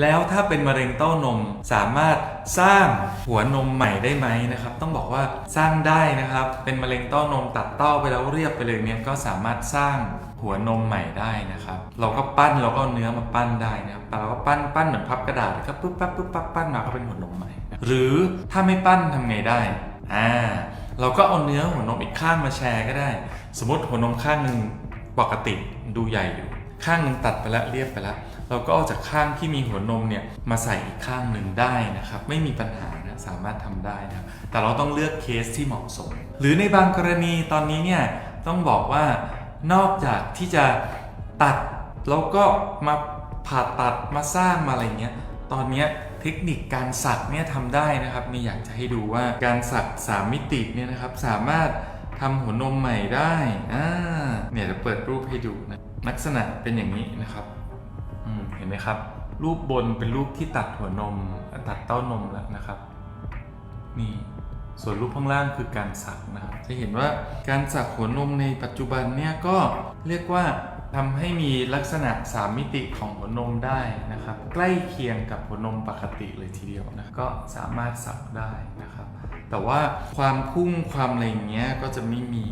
แล้วถ้าเป็นมะเร็งเต้านมสามารถสร้างหัวนมใหม่ได้ไหมนะครับ ต้องบอกว่าสร้างได้นะครับ เป็นมะเร็งเต้านมตัดเต้าไปแล้วเรียบไปเลยเนี่ยก็สามารถสร้างหัวนมใหม่ได้นะครับ เราก็ปั้นเราก็เนื้อมาปั้นได้นะครับแต่เราก็ปั้นปั้นเหมือนพับกระดาษครับปุ๊บปั๊บปุ๊บปั๊บปั้นมาก็เป็นหัวนมใหม่ หรือถ้าไม่ปั้นทำไงได้อ่าเราก็เอาเนื้อหัวนมอีกข้างมาแชร์ก็ได้ สมมติหัวนมข้างหนึ่งปกติดูใหญ่อยู่ ข้างหนึ่งตัดไปแล้วเรียบไปแล้ว เราก็เอาจากข้างที่มีหัวนมเนี่ยมาใส่อีกข้างหนึ่งได้นะครับ ไม่มีปัญหานะสามารถทำได้นะครับแต่เราต้องเลือกเคสที่เหมาะสม หรือในบางกรณีตอนนี้เนี่ยต้องบอกว่านอกจากที่จะตัดแล้วก็มาผ่าตัดมาสร้างมาอะไรเงี้ยตอนนี้เทคนิคการสักเนี่ยทำได้นะครับนี่อยากจะให้ดูว่าการสักสามมิติเนี่ยนะครับสามารถทำหัวนมใหม่ได้อ่า เนี่ยจะเปิดรูปให้ดูนะลักษณะเป็นอย่างนี้นะครับเห็นไหมครับ รูปบนเป็นรูปที่ตัดหัวนม ตัดเต้านมแล้วนะครับ นี่ส่วนรูปข้างล่างคือการสักนะครับ จะเห็นว่าการสักหัวนมในปัจจุบันเนี่ยก็เรียกว่าทำให้มีลักษณะ 3 มิติของหัวนมได้นะครับ ใกล้เคียงกับหัวนมปกติเลยทีเดียวนะก็สามารถสักได้นะครับ แต่ว่าความพุ่งความอะไรเงี้ยก็จะไม่มี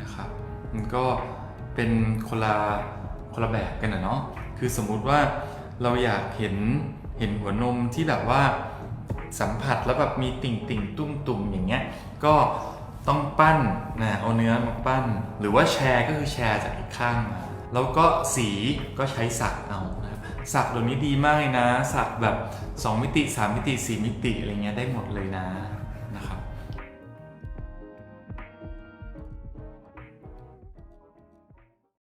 นะครับ มันก็ เป็นคนละคนละแบบกันนะเนาะคือสมมุติว่าเราอยากเห็นเห็นหัวนมที่แบบว่าสัมผัสแล้วแบบมีติ่งติ่งตุ้มตุ่มอย่างเงี้ยก็ต้องปั้นนะเอาเนื้อมาปั้น หรือว่าแชร์ก็คือแชร์จากอีกข้างมาแล้วก็สีก็ใช้สักเอานะครับสักตัวนี้ดีมากเลยนะ สักแบบ 2 มิติ 3 มิติ 4 มิติอะไรเงี้ยได้หมดเลยนะ